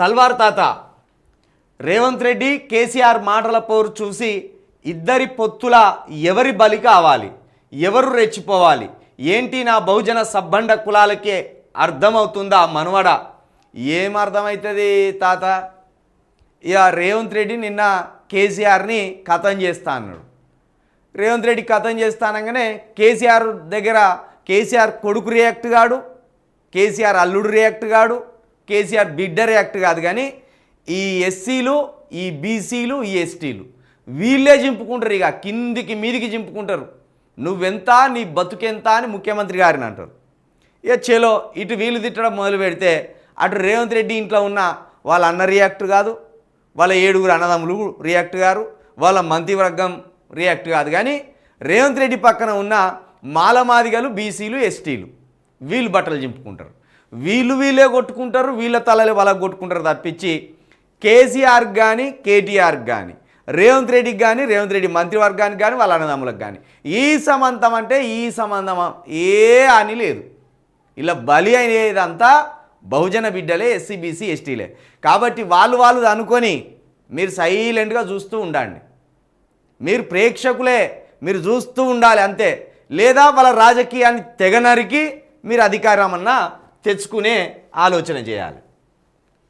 తల్వార్ తాత. రేవంత్ రెడ్డి కేసీఆర్ మాటల పోరు చూసి ఇద్దరి పొత్తుల ఎవరి బలి కావాలి? ఎవరు రెచ్చిపోవాలి? ఏంటి నా బహుజన సబ్బండ కులాలకే అర్థమవుతుందా మనవడ? ఏం అర్థమవుతుంది తాత? ఇక రేవంత్ రెడ్డి నిన్న కేసీఆర్ని కథం చేస్తా అన్నాడు. రేవంత్ రెడ్డి కథం చేస్తానగానే కేసీఆర్ దగ్గర కేసీఆర్ కొడుకు రియాక్ట్ కాడు కేసీఆర్ అల్లుడు రియాక్ట్ కాడు కేసీఆర్ బిడ్డ యాక్ట్ కాదు కానీ ఈ ఎస్సీలు ఈ బీసీలు ఈ ఎస్టీలు వీళ్ళే చింపుకుంటారు ఇక. కిందికి మీదికి చింపుకుంటారు. నువ్వెంత నీ బతుకెంత అని ముఖ్యమంత్రి గారిని అంటారు. ఇక చేలో ఇటు వీళ్ళు తిట్టడం మొదలు పెడితే అటు రేవంత్ రెడ్డి ఇంట్లో ఉన్న వాళ్ళ అన్న రియాక్ట్ కాదు వాళ్ళ ఏడుగురు అన్నదమ్ములు రియాక్ట్ గారు వాళ్ళ మంత్రివర్గం రియాక్ట్ కాదు కానీ రేవంత్ రెడ్డి పక్కన ఉన్న మాలమాదిగలు బీసీలు ఎస్టీలు వీళ్ళు బట్టలు చింపుకుంటారు. వీళ్ళు వీళ్ళే కొట్టుకుంటారు వీళ్ళ తలలే వాళ్ళకి కొట్టుకుంటారు తప్పించి కేసీఆర్ కానీ కేటీఆర్ కానీ రేవంత్ రెడ్డికి కానీ రేవంత్ రెడ్డి మంత్రివర్గానికి కానీ వాళ్ళ అన్నదమ్ములకు కానీ ఈ సమంతం అంటే ఈ సంబంధం ఏ అని లేదు. ఇలా బలి అనేదంతా బహుజన బిడ్డలే ఎస్సీ బీసీ ఎస్టీలే. కాబట్టి వాళ్ళు వాళ్ళు అనుకొని మీరు సైలెంట్గా చూస్తూ ఉండండి. మీరు ప్రేక్షకులే మీరు చూస్తూ ఉండాలి అంతే. లేదా వాళ్ళ రాజకీయాన్ని తెగ నరికి మీరు అధికారం అన్నా తెచ్చుకునే ఆలోచన చేయాలి.